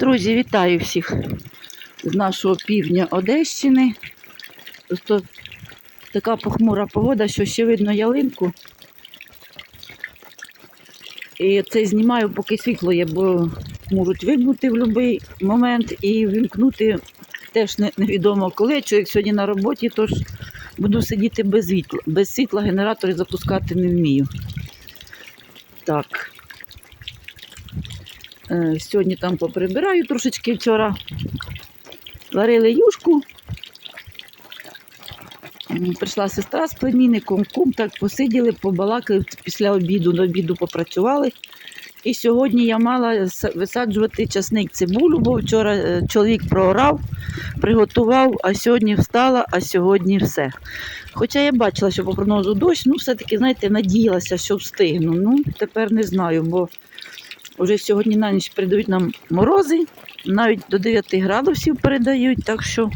Друзі, вітаю всіх з нашого півдня Одещини. Просто така похмура погода, що ще видно ялинку. І це знімаю, поки світло є, бо можуть вимкнути в будь-який момент і вимкнути теж невідомо коли. Чоловік сьогодні на роботі, тож буду сидіти без світла. Без світла генератори запускати не вмію. Так. Е, Сьогодні там поприбираю трошечки вчора. Варили юшку. Прийшла сестра з племінником, кум так посиділи, побалакали після обіду, до обіду попрацювали. І сьогодні я мала висаджувати часник цибулю, бо вчора е, чоловік проорав, приготував, а сьогодні встала, а сьогодні все. Хоча я бачила, що по прогнозу дощ, ну все-таки, знаєте, надіялася, що встигну. Ну, тепер не знаю, бо Уже сьогодні на ніч передають нам морози, навіть до 9 градусів передають, так що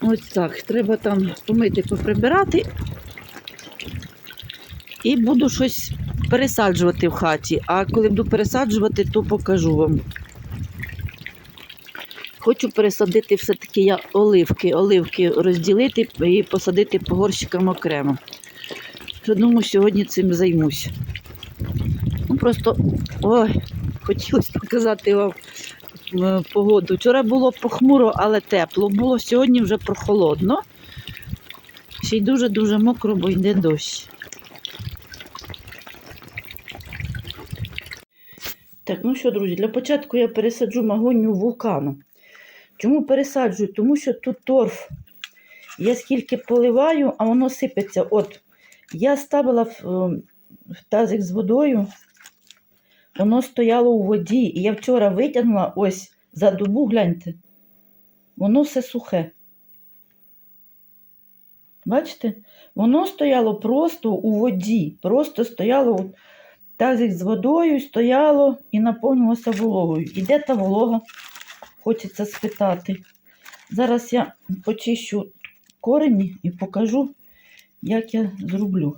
ось так. Треба там помити, поприбирати. І буду щось пересаджувати в хаті. А коли буду пересаджувати, то покажу вам. Хочу пересадити все-таки я оливки, оливки розділити і посадити по горщикам окремо. Думаю, сьогодні цим займусь. Просто ой, хотілося показати вам е, погоду. Вчора було похмуро, але тепло було. Сьогодні вже прохолодно. Ще й дуже-дуже мокро, бо йде дощ. Так, ну що, друзі, для початку я пересаджу магонію вулкану. Чому пересаджую? Тому що тут торф. Я скільки поливаю, а воно сипеться. От, я ставила в, е, в тазик з водою, воно стояло у воді, і я вчора витягнула ось за добу, гляньте, воно все сухе. Бачите? Воно стояло просто у воді, просто стояло тазик з водою, стояло і наповнилося вологою. І де та волога? Хочеться спитати. Зараз я почищу корені і покажу, як я зроблю.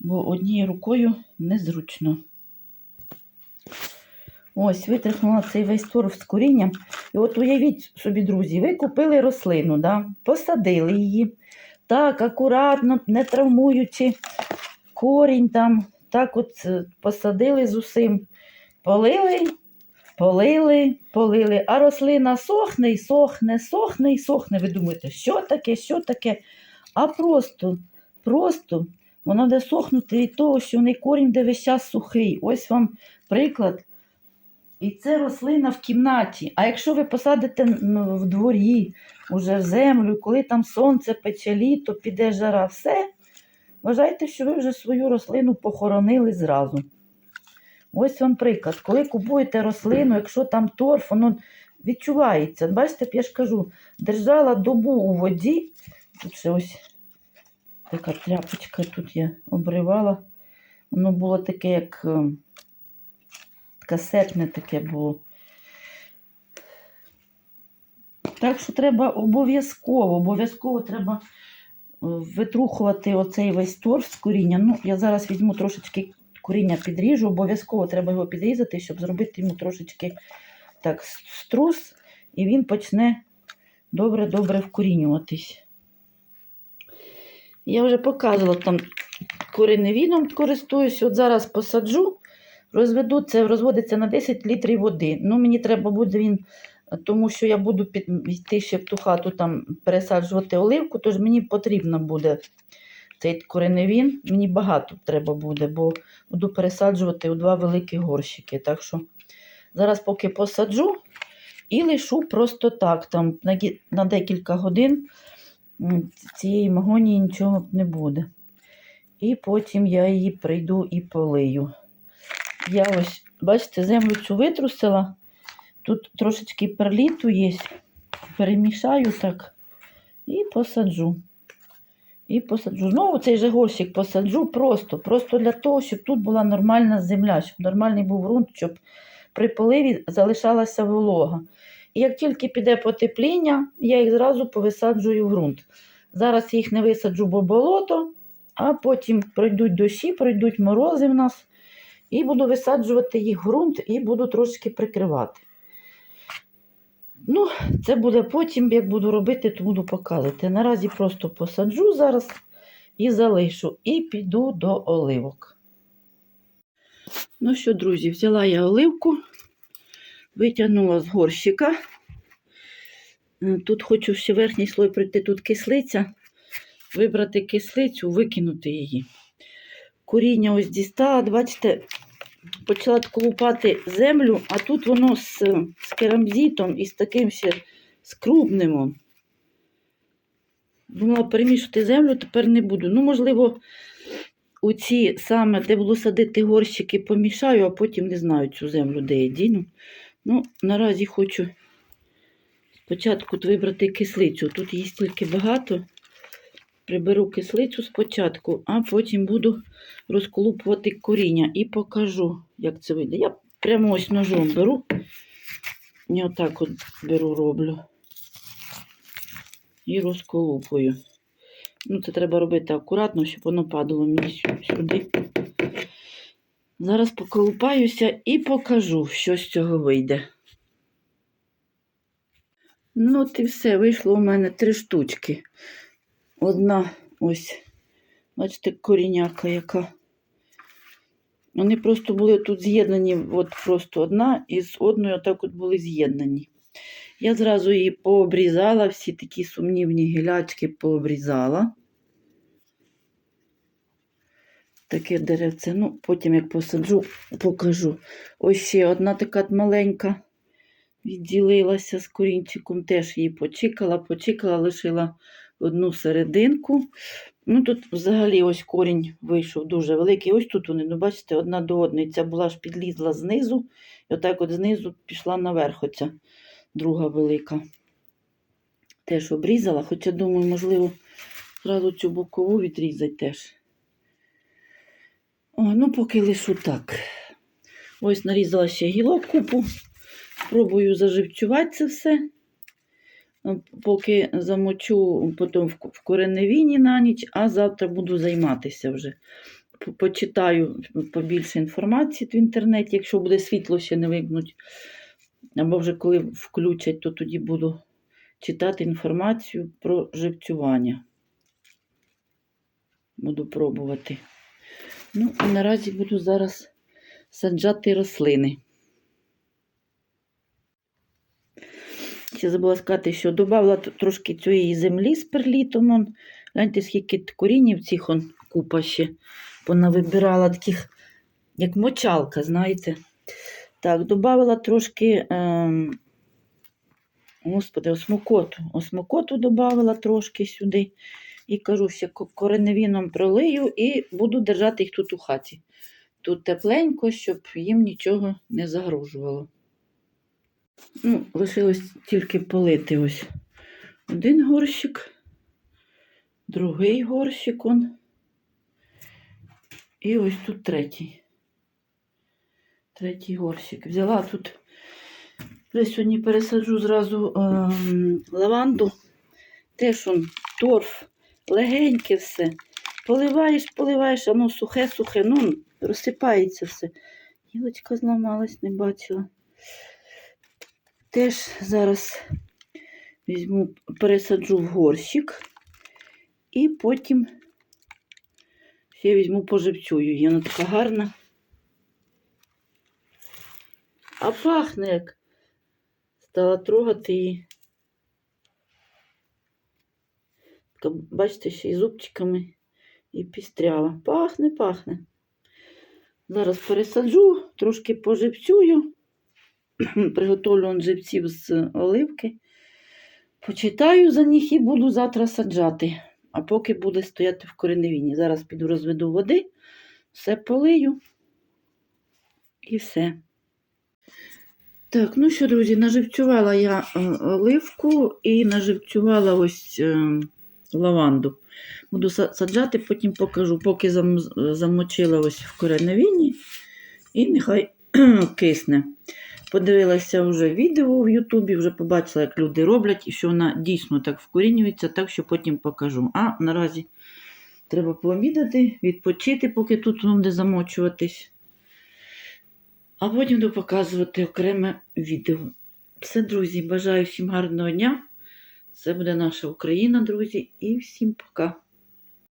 Бо однією рукою незручно. Ось, витряхнула цей весь торф з корінням. І от уявіть собі, друзі, ви купили рослину, да? посадили її. Так, акуратно, не травмуючи корінь там, так от е, посадили з усім. Полили, полили, полили. А рослина сохне і сохне, сохне і сохне. Ви думаєте, що таке, що таке? А просто, просто воно буде сохнути від того, що в неї корінь де весь час сухий. Ось вам приклад. І це рослина в кімнаті. А якщо ви посадите ну, в дворі, уже в землю, коли там сонце пече літо, піде жара, все, вважайте, що ви вже свою рослину похоронили зразу. Ось вам приклад. Коли купуєте рослину, якщо там торф, воно відчувається. Бачите, я ж кажу, держала добу у воді. Тут ще ось така тряпочка тут я обривала. Воно було таке, як касетне таке було. Так що треба обов'язково, обов'язково треба е, витрухувати оцей весь торф з коріння. Ну, я зараз візьму трошечки коріння підріжу, обов'язково треба його підрізати, щоб зробити йому трошечки так струс, і він почне добре-добре вкорінюватись. Я вже показувала там кореневіном користуюсь. От зараз посаджу, розведу це, розводиться на 10 літрів води. Ну, мені треба буде він, тому що я буду під, йти ще в ту хату там пересаджувати оливку, тож мені потрібно буде цей кореневін. Мені багато треба буде, бо буду пересаджувати у два великі горщики. Так що зараз поки посаджу і лишу просто так, там на, декілька годин цієї магонії нічого не буде. І потім я її прийду і полию. Я ось, бачите, землю цю витрусила. Тут трошечки перліту є. Перемішаю так і посаджу. І посаджу. Знову цей же горщик посаджу просто, просто для того, щоб тут була нормальна земля, щоб нормальний був ґрунт, щоб при поливі залишалася волога. І як тільки піде потепління, я їх зразу повисаджую в ґрунт. Зараз їх не висаджу, бо болото, а потім пройдуть дощі, пройдуть морози в нас, І буду висаджувати їх в ґрунт і буду трошки прикривати. Ну, це буде потім, як буду робити, то буду показувати. Наразі просто посаджу зараз і залишу, і піду до оливок. Ну що, друзі, взяла я оливку, витягнула з горщика. Е, Тут хочу ще верхній слой прийти, тут кислиця, вибрати кислицю, викинути її. Коріння ось дістала, бачите, почала таку землю, а тут воно з, з керамзитом і з таким ще скрупним. Думала перемішати землю, тепер не буду. Ну, можливо, у ці саме, де буду садити горщики, помішаю, а потім не знаю цю землю, де я діну. Ну, наразі хочу спочатку вибрати кислицю. Тут її стільки багато. Приберу кислицю спочатку, а потім буду розколупувати коріння і покажу, як це вийде. Я прямо ось ножом беру. І отак от беру, роблю. І розколупую. Ну, це треба робити акуратно, щоб воно падало мені сюди. Зараз поколупаюся і покажу, що з цього вийде. Ну, от і все, вийшло у мене три штучки. Одна ось, бачите, коріняка яка. Вони просто були тут з'єднані, от просто одна і з одною отак от були з'єднані. Я зразу її пообрізала, всі такі сумнівні гілячки пообрізала. Таке деревце. Ну, потім як посаджу, покажу. Ось ще одна така маленька відділилася з корінчиком, теж її почикала, почикала, лишила одну серединку. Ну, тут взагалі ось корінь вийшов дуже великий. Ось тут вони, ну, бачите, одна до одної. Ця була ж підлізла знизу, і отак от знизу пішла наверх оця друга велика. Теж обрізала, хоча, думаю, можливо, зразу цю бокову відрізати теж. О, ну, поки лишу так. Ось нарізала ще гілок купу. Спробую заживцювати це все. Поки замочу потім в кореневіні на ніч, а завтра буду займатися вже. Почитаю побільше інформації в інтернеті, якщо буде світло ще не вимкнуть. Або вже коли включать, то тоді буду читати інформацію про живцювання. Буду пробувати. Ну, і наразі буду зараз саджати рослини. Ще забула сказати, що додала трошки цієї землі з перлітом. Он. Гляньте, скільки корінів цих он купа ще. Вона вибирала таких, як мочалка, знаєте. Так, додала трошки, ем, господи, осмокоту. Осмокоту додала трошки сюди. І кажу, ще ко- кореневіном пролию і буду держати їх тут у хаті. Тут тепленько, щоб їм нічого не загрожувало. Ну, лишилось тільки полити ось один горщик, другий горщик он. І ось тут третій. Третій горщик. Взяла тут. Вже сьогодні пересаджу зразу ем, лаванду. Теж он торф, легеньке все. Поливаєш, поливаєш, воно сухе-сухе, ну, розсипається все. Гілочка зламалась, не бачила. Теж зараз візьму, пересаджу в горщик і потім ще візьму поживцюю. її. Вона така гарна. А пахне як. Стала трогати її. Бачите, ще й зубчиками і пістряла. Пахне, пахне. Зараз пересаджу, трошки поживцюю. Приготовлю живців з оливки. Почитаю за них і буду завтра саджати. А поки буде стояти в кореневіні. Зараз піду розведу води, все полию і все. Так, ну що, друзі, наживцювала я е, оливку і наживцювала ось е, лаванду. Буду саджати, потім покажу, поки замочила ось в кореневіні і нехай кисне. Подивилася вже відео в Ютубі, вже побачила, як люди роблять, і що вона дійсно так вкорінюється, так що потім покажу. А наразі треба пообідати, відпочити, поки тут воно буде замочуватись. А потім буду показувати окреме відео. Все, друзі, бажаю всім гарного дня. Це буде наша Україна, друзі, і всім пока.